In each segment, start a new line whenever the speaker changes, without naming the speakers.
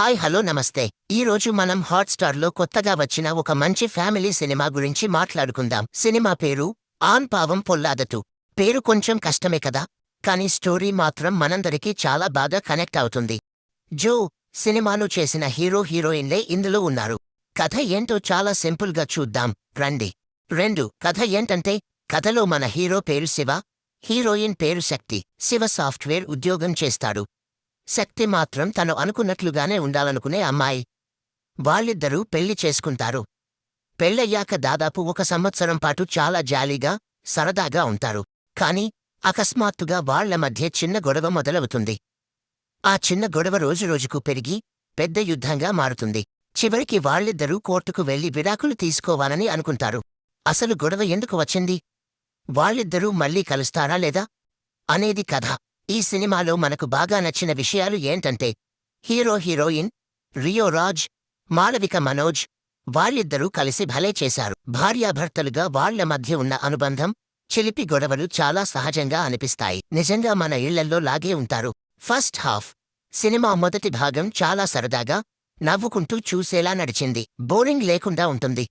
Hi hello నమస్తే. ఈరోజు మనం హాట్స్టార్లో కొత్తగా వచ్చిన ఒక మంచి ఫ్యామిలీ సినిమా గురించి మాట్లాడుకుందాం. సినిమా పేరు ఆన్ పావం పొల్లాదటు పేరు కొంచెం కష్టమే కదా? కానీ స్టోరీ మాత్రం మనందరికీ చాలా బాగా కనెక్ట్ అవుతుంది. జో సినిమాను చేసిన హీరో హీరోయిన్లే ఇందులో ఉన్నారు. కథ ఏంటో చాలా సింపుల్గా చూద్దాం. రండి. రెండు కథ ఏంటంటే కథలో మన హీరో పేరు శివ హీరోయిన్ పేరు శక్తి. శివ సాఫ్ట్వేర్ ఉద్యోగం చేస్తాడు. శక్తి మాత్రం తను అనుకున్నట్లుగానే ఉండాలనుకునే అమ్మాయి. వాళ్ళిద్దరూ పెళ్ళి చేసుకుంటారు. పెళ్ళయ్యాక దాదాపు ఒక సంవత్సరం పాటు చాలా జాలీగా సరదాగా ఉంటారు. కాని అకస్మాత్తుగా వాళ్ళ మధ్య చిన్న గొడవ మొదలవుతుంది. ఆ చిన్న గొడవ రోజురోజుకు పెరిగి పెద్ద యుద్ధంగా మారుతుంది. చివరికి వాళ్ళిద్దరూ కోర్టుకు వెళ్ళి విడాకులు తీసుకోవాలని అనుకుంటారు. అసలు గొడవ ఎందుకు వచ్చింది? వాళ్ళిద్దరూ మళ్ళీ కలుస్తారా లేదా? అనేది కథ. ఈ సినిమాలో మనకు బాగా నచ్చిన విషయాలు ఏంటంటే హీరో హీరోయిన్ రియో రాజ్ మాళవిక మనోజ్ వాళ్ళిద్దరూ కలిసి భలే చేశారు. భార్యాభర్తలుగా వాళ్ళ మధ్య ఉన్న అనుబంధం చిలిపి గొడవలు చాలా సహజంగా అనిపిస్తాయి. నిజంగా మన ఇళ్ళల్లో లాగే ఉంటారు. ఫస్ట్ హాఫ్ సినిమా మొదటి భాగం చాలా సరదాగా నవ్వుకుంటూ చూసేలా నడిచింది. బోరింగ్ లేకుండా ఉంటుంది.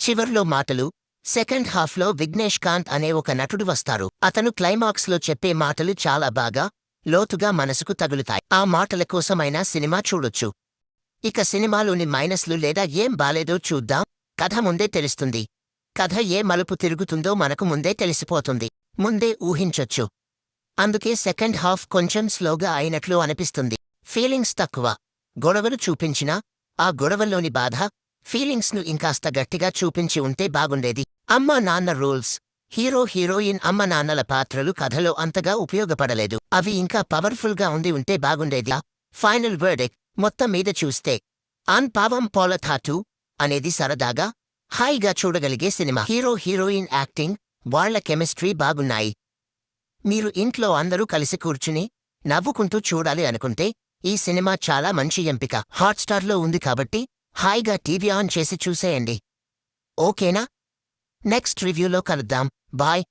చివర్లో మాటలు సెకండ్ హాఫ్లో విఘ్నేష్ కాంత్ అనే ఒక నటుడు వస్తారు. అతను క్లైమాక్స్లో చెప్పే మాటలు చాలా బాగా లోతుగా మనసుకు తగులుతాయి. ఆ మాటల కోసమైనా సినిమా చూడొచ్చు. ఇక సినిమాలోని మైనస్లు లేదా ఏం బాలేదో చూద్దాం. కథ ముందే తెలుస్తుంది. కథ ఏ మలుపు తిరుగుతుందో మనకు ముందే తెలిసిపోతుంది. ముందే ఊహించొచ్చు. అందుకే సెకండ్ హాఫ్ కొంచెం స్లోగా అయినట్లు అనిపిస్తుంది. ఫీలింగ్స్ తక్కువ. గొడవలు చూపించినా ఆ గొడవల్లోని బాధ ఫీలింగ్స్ను ఇంకాస్త గట్టిగా చూపించి ఉంటే బాగుండేది. అమ్మ నాన్న రూల్స్. హీరో హీరోయిన్ అమ్మ నాన్నల పాత్రలు కథలో అంతగా ఉపయోగపడలేదు. అవి ఇంకా పవర్ఫుల్గా ఉండి ఉంటే బాగుండేదిలా? ఫైనల్ వర్డెక్ మొత్తం మీద చూస్తే ఆన్ పావం పోలథాటు అనేది సరదాగా హాయిగా చూడగలిగే సినిమా. హీరో హీరోయిన్ యాక్టింగ్ వాళ్ళ కెమిస్ట్రీ బాగున్నాయి. మీరు ఇంట్లో అందరూ కలిసి కూర్చుని నవ్వుకుంటూ చూడాలి అనుకుంటే ఈ సినిమా చాలా మంచి ఎంపిక. హాట్స్టార్లో ఉంది కాబట్టి హాయిగా టీవీ ఆన్ చేసి చూసేయండి. ఓకేనా? Next review Look at them. Bye.